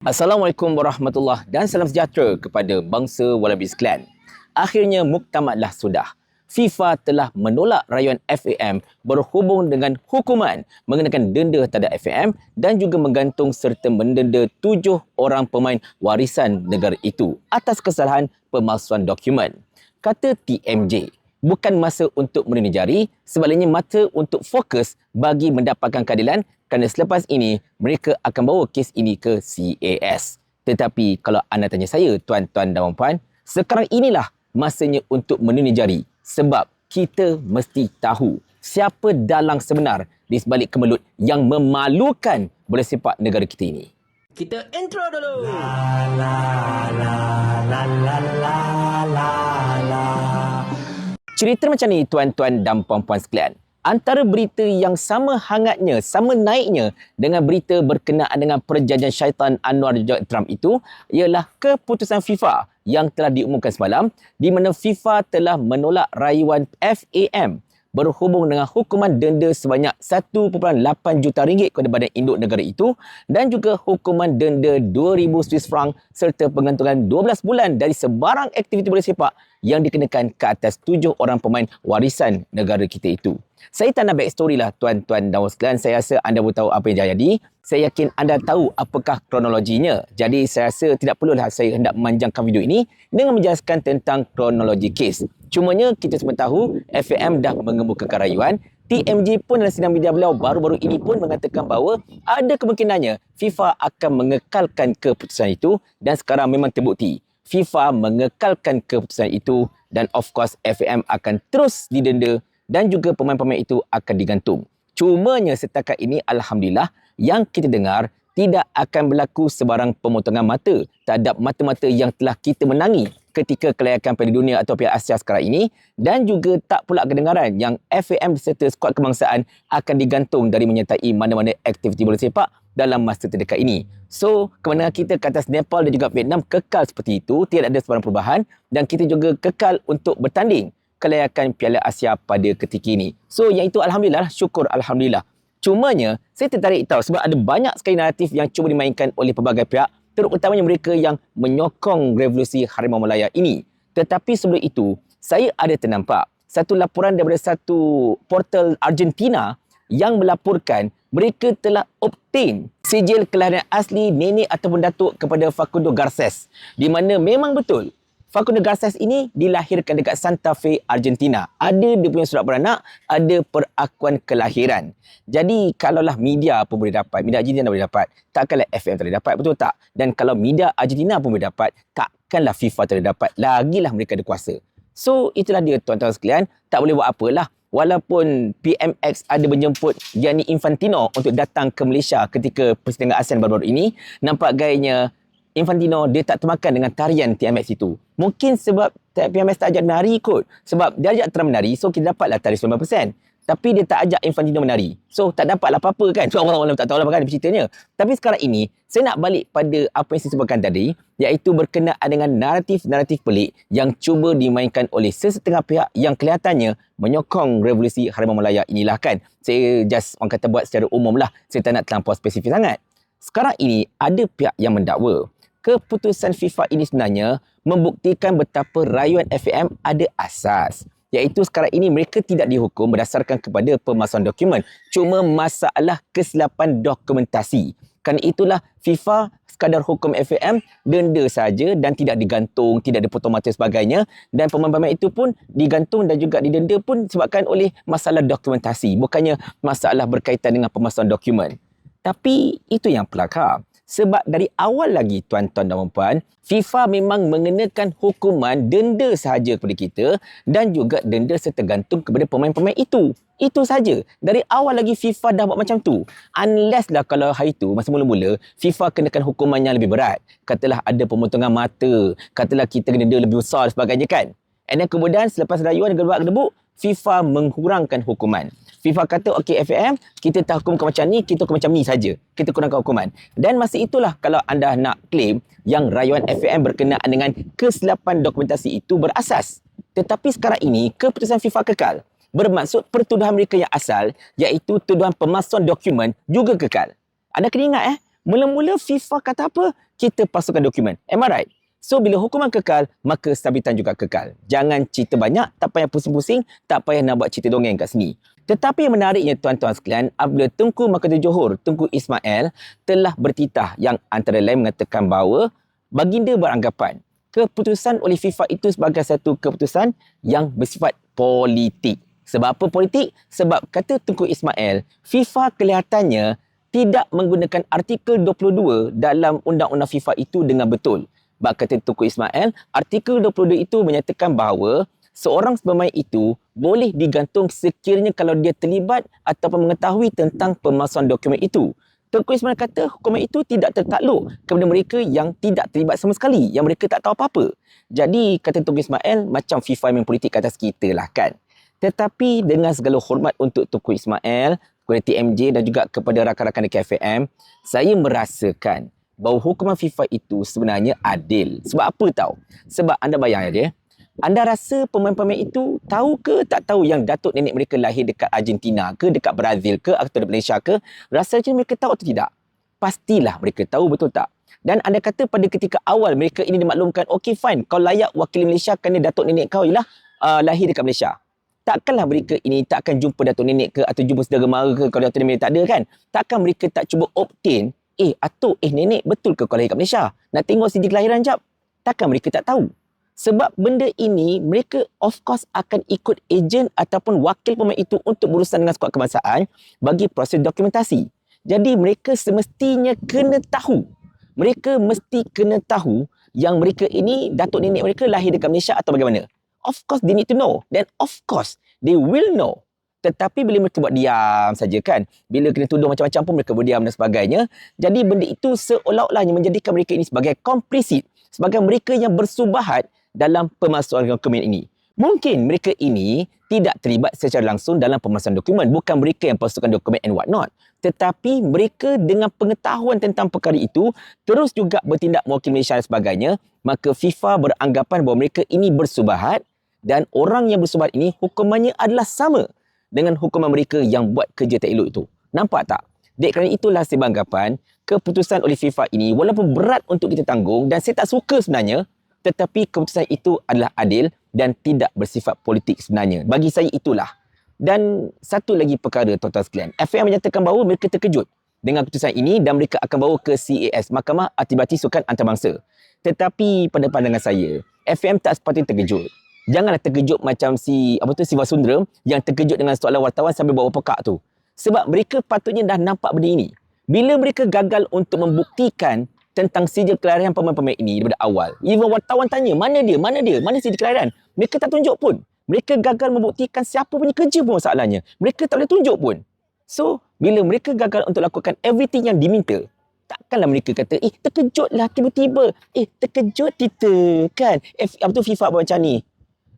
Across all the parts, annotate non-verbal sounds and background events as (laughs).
Assalamualaikum warahmatullahi dan salam sejahtera kepada bangsa Wallaby sekalian. Akhirnya muktamadlah sudah. FIFA telah menolak rayuan FAM berhubung dengan hukuman mengenakan denda terhadap FAM dan juga menggantung serta mendenda tujuh orang pemain warisan negara itu atas kesalahan pemalsuan dokumen. Kata TMJ, bukan masa untuk menini jari, sebaliknya mata untuk fokus bagi mendapatkan keadilan kerana selepas ini mereka akan bawa kes ini ke CAS. Tetapi kalau anda tanya saya, tuan-tuan dan puan, sekarang inilah masanya untuk menuni jari sebab kita mesti tahu siapa dalang sebenar di sebalik kemelut yang memalukan bola sepak negara kita ini. Kita intro dulu. La la la la la la la la. Cerita macam ni tuan-tuan dan puan-puan sekalian antara berita yang sama hangatnya, sama naiknya dengan berita berkenaan dengan perjanjian syaitan Anwar Trump itu ialah keputusan FIFA yang telah diumumkan semalam di mana FIFA telah menolak rayuan FAM berhubung dengan hukuman denda sebanyak 1.8 juta ringgit kepada badan induk negara itu dan juga hukuman denda 2000 Swiss franc serta pengantungan 12 bulan dari sebarang aktiviti bola sepak yang dikenakan ke atas tujuh orang pemain warisan negara kita itu. Saya tak nak backstory lah tuan-tuan dan sekalian. Saya rasa anda pun tahu apa yang jadi. Saya yakin anda tahu apakah kronologinya. Jadi saya rasa tidak perlulah saya hendak memanjangkan video ini dengan menjelaskan tentang kronologi kes. Cumanya kita semua tahu FAM dah mengemukakan rayuan. TMG pun dalam sidang media beliau baru-baru ini pun mengatakan bahawa ada kemungkinannya FIFA akan mengekalkan keputusan itu dan sekarang memang terbukti. FIFA mengekalkan keputusan itu dan of course FAM akan terus didenda dan juga pemain-pemain itu akan digantung. Cumanya setakat ini Alhamdulillah yang kita dengar tidak akan berlaku sebarang pemotongan mata terhadap mata-mata yang telah kita menangi ketika kelayakan Piala Dunia atau Piala Asia sekarang ini dan juga tak pula kedengaran yang FAM serta skuad kebangsaan akan digantung dari menyertai mana-mana aktiviti bola sepak dalam masa terdekat ini. So, kemenangan kita ke atas Nepal dan juga Vietnam kekal seperti itu, tidak ada sebarang perubahan dan kita juga kekal untuk bertanding kelayakan Piala Asia pada ketika ini. So yang itu Alhamdulillah, syukur Alhamdulillah. Cumanya, saya tertarik tahu sebab ada banyak sekali naratif yang cuba dimainkan oleh pelbagai pihak, terutamanya mereka yang menyokong revolusi Harimau Malaya ini. Tetapi sebelum itu, saya ada ternampak satu laporan daripada satu portal Argentina yang melaporkan mereka telah obtain sijil kelahiran asli nenek ataupun datuk kepada Facundo Garces di mana memang betul Facundo Garces ini dilahirkan dekat Santa Fe, Argentina. Ada dia punya surat beranak, ada perakuan kelahiran. Jadi, kalaulah media pun boleh dapat, media Argentina boleh dapat, takkanlah FM tak boleh dapat, betul tak? Dan kalau media Argentina pun boleh dapat, takkanlah FIFA tak boleh dapat. Lagilah mereka ada kuasa. So, itulah dia tuan-tuan sekalian. Tak boleh buat apalah. Walaupun PMX ada menjemput Gianni Infantino untuk datang ke Malaysia ketika persidangan ASEAN baru-baru ini, nampak gayanya Infantino dia tak termakan dengan tarian TMX itu. Mungkin sebab TMX tak ajak menari kot. Sebab dia ajak Trump menari, so kita dapatlah tarikh 90%. Tapi dia tak ajak Infantino menari. So tak dapatlah apa-apa kan. So (laughs) orang-orang tak tahu lah kan ceritanya. Tapi sekarang ini, saya nak balik pada apa yang saya sebutkan tadi, iaitu berkenaan dengan naratif-naratif pelik yang cuba dimainkan oleh sesetengah pihak yang kelihatannya menyokong revolusi Harimau Malaya inilah kan. Saya just orang kata buat secara umum lah. Saya tak nak terlampau spesifik sangat. Sekarang ini, ada pihak yang mendakwa keputusan FIFA ini sebenarnya membuktikan betapa rayuan FAM ada asas. Iaitu sekarang ini mereka tidak dihukum berdasarkan kepada pemalsuan dokumen. Cuma masalah kesilapan dokumentasi. Kerana itulah FIFA sekadar hukum FAM denda saja dan tidak digantung, tidak dipotong mata sebagainya. Dan pemain-pemain itu pun digantung dan juga didenda pun disebabkan oleh masalah dokumentasi. Bukannya masalah berkaitan dengan pemalsuan dokumen. Tapi itu yang pelakar. Sebab dari awal lagi tuan-tuan dan puan, FIFA memang mengenakan hukuman denda sahaja kepada kita dan juga denda setergantung kepada pemain-pemain itu. Itu saja. Dari awal lagi FIFA dah buat macam tu. Unless lah kalau hari tu masa mula-mula FIFA kenakan hukuman yang lebih berat. Katalah ada pemotongan mata, katalah kita kena denda lebih besar dan sebagainya kan. And then kemudian selepas rayuan gedebak-gedebuk, FIFA mengurangkan hukuman. FIFA kata okey FAM kita tak hukum macam ni kita hukum macam ni saja kita kurangkan hukuman dan masa itulah kalau anda nak claim yang rayuan FAM berkenaan dengan kesilapan dokumentasi itu berasas tetapi sekarang ini keputusan FIFA kekal bermaksud pertuduhan mereka yang asal iaitu tuduhan pemalsuan dokumen juga kekal anda kena ingat eh Mula-mula FIFA kata apa? Kita pasukkan dokumen. Am I right? So bila hukuman kekal, maka stabitan juga kekal. Jangan cerita banyak, tak payah pusing-pusing, tak payah nak buat cerita dongeng kat sini. Tetapi yang menariknya tuan-tuan sekalian, apabila Tengku Mahkota Johor, Tengku Ismail telah bertitah yang antara lain mengatakan bahawa baginda beranggapan keputusan oleh FIFA itu sebagai satu keputusan yang bersifat politik. Sebab apa politik? Sebab kata Tengku Ismail, FIFA kelihatannya tidak menggunakan artikel 22 dalam undang-undang FIFA itu dengan betul. Bak kata Tuku Ismail, artikel 22 itu menyatakan bahawa seorang pemain itu boleh digantung sekiranya kalau dia terlibat ataupun mengetahui tentang pemalsuan dokumen itu. Tuku Ismail kata hukuman itu tidak tertakluk kepada mereka yang tidak terlibat sama sekali, yang mereka tak tahu apa-apa. Jadi kata Tuku Ismail, macam FIFA main politik atas kita lah kan. Tetapi dengan segala hormat untuk Tuku Ismail, kepada TMJ dan juga kepada rakan-rakan di KFM, saya merasakan bahawa hukuman FIFA itu sebenarnya adil. Sebab apa tahu? Sebab anda bayang aja, anda rasa pemain-pemain itu tahu ke tak tahu yang datuk nenek mereka lahir dekat Argentina ke, dekat Brazil ke, atau di Malaysia ke? Rasanya mereka tahu atau tidak? Pastilah mereka tahu betul tak? Dan anda kata pada ketika awal mereka ini dimaklumkan, okay fine, kau layak wakil Malaysia kerana datuk nenek kau ialah uh, lahir dekat Malaysia. Takkanlah mereka ini tak akan jumpa datuk nenek ke atau jumpa saudara mara ke kalau datuk nenek tak ada kan? Takkan mereka tak cuba obtain eh atuk, eh nenek betul ke kau lahir kat Malaysia? Nak tengok sidi kelahiran jap? Takkan mereka tak tahu? Sebab benda ini mereka of course akan ikut ejen ataupun wakil pemain itu untuk berurusan dengan skuad kebangsaan bagi proses dokumentasi. Jadi mereka semestinya kena tahu. Mereka mesti kena tahu yang mereka ini datuk nenek mereka lahir dekat Malaysia atau bagaimana. Of course they need to know. Then of course they will know tetapi bila mereka buat diam saja kan, bila kena tuduh macam-macam pun mereka berdiam dan sebagainya. Jadi benda itu seolah-olahnya menjadikan mereka ini sebagai komplisit, sebagai mereka yang bersubahat dalam pemalsuan dokumen ini. Mungkin mereka ini tidak terlibat secara langsung dalam pemalsuan dokumen. Bukan mereka yang palsukan dokumen and what not. Tetapi mereka dengan pengetahuan tentang perkara itu terus juga bertindak mewakili Malaysia dan sebagainya. Maka FIFA beranggapan bahawa mereka ini bersubahat dan orang yang bersubahat ini hukumannya adalah sama dengan hukuman mereka yang buat kerja tak elok itu. Nampak tak? Dek kerana itulah saya beranggapan keputusan oleh FIFA ini walaupun berat untuk kita tanggung dan saya tak suka sebenarnya tetapi keputusan itu adalah adil dan tidak bersifat politik sebenarnya. Bagi saya itulah. Dan satu lagi perkara tuan-tuan sekalian. FAM menyatakan bahawa mereka terkejut dengan keputusan ini dan mereka akan bawa ke CAS, Mahkamah Aktibati Sukan Antarabangsa. Tetapi pada pandangan saya, FM tak sepatutnya terkejut janganlah terkejut macam si apa tu si Wasundra yang terkejut dengan soalan wartawan sambil bawa pekak tu. Sebab mereka patutnya dah nampak benda ini. Bila mereka gagal untuk membuktikan tentang sijil kelahiran pemain-pemain ini daripada awal. Even wartawan tanya, mana dia? Mana dia? Mana sijil kelahiran? Mereka tak tunjuk pun. Mereka gagal membuktikan siapa punya kerja pun masalahnya. Mereka tak boleh tunjuk pun. So, bila mereka gagal untuk lakukan everything yang diminta, takkanlah mereka kata, eh terkejutlah tiba-tiba. Eh terkejut kita kan. Eh, apa tu FIFA buat macam ni?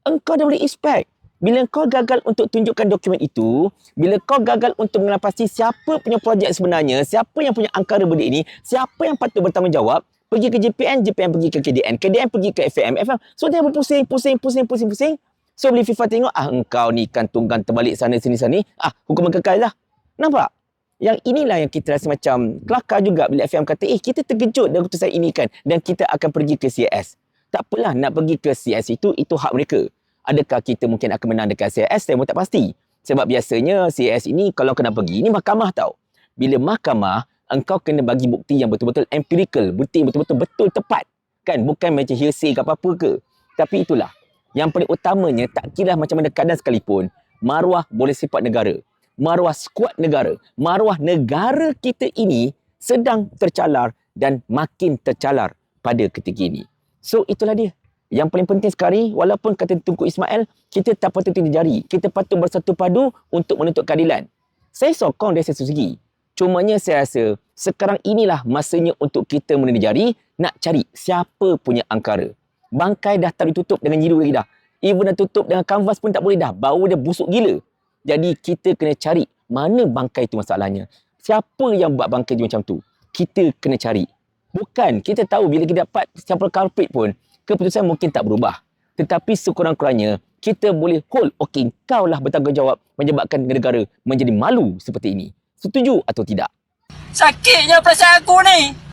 engkau dah boleh expect. Bila kau gagal untuk tunjukkan dokumen itu, bila kau gagal untuk mengenal pasti siapa punya projek sebenarnya, siapa yang punya angkara benda ini, siapa yang patut bertanggungjawab, pergi ke JPN, JPN pergi ke KDN, KDN pergi ke FM, FM. So dia berpusing, pusing, pusing, pusing, pusing. So bila FIFA tengok, ah engkau ni kan tunggang terbalik sana sini sana ah hukuman kekal lah. Nampak? Yang inilah yang kita rasa macam kelakar juga bila FM kata, eh kita terkejut dengan keputusan ini kan dan kita akan pergi ke CS tak apalah nak pergi ke CS itu, itu hak mereka. Adakah kita mungkin akan menang dekat CS? Saya pun tak pasti. Sebab biasanya CS ini kalau kena pergi, ini mahkamah tau. Bila mahkamah, engkau kena bagi bukti yang betul-betul empirical, bukti yang betul-betul betul tepat. Kan? Bukan macam hearsay ke apa-apa ke. Tapi itulah. Yang paling utamanya, tak kira macam mana keadaan sekalipun, maruah boleh sifat negara. Maruah skuad negara. Maruah negara kita ini sedang tercalar dan makin tercalar pada ketika ini. So itulah dia. Yang paling penting sekali, walaupun kata Tunku Ismail, kita tak patut tinggi jari. Kita patut bersatu padu untuk menuntut keadilan. Saya sokong dari satu segi. Cumanya saya rasa, sekarang inilah masanya untuk kita menuntut jari, nak cari siapa punya angkara. Bangkai dah tak ditutup dengan nyiru lagi dah. Even dah tutup dengan kanvas pun tak boleh dah. Bau dia busuk gila. Jadi kita kena cari mana bangkai itu masalahnya. Siapa yang buat bangkai macam tu? Kita kena cari. Bukan, kita tahu bila kita dapat sampel culprit pun, keputusan mungkin tak berubah. Tetapi sekurang-kurangnya, kita boleh hold, okey, kau lah bertanggungjawab menyebabkan negara menjadi malu seperti ini. Setuju atau tidak? Sakitnya perasaan aku ni.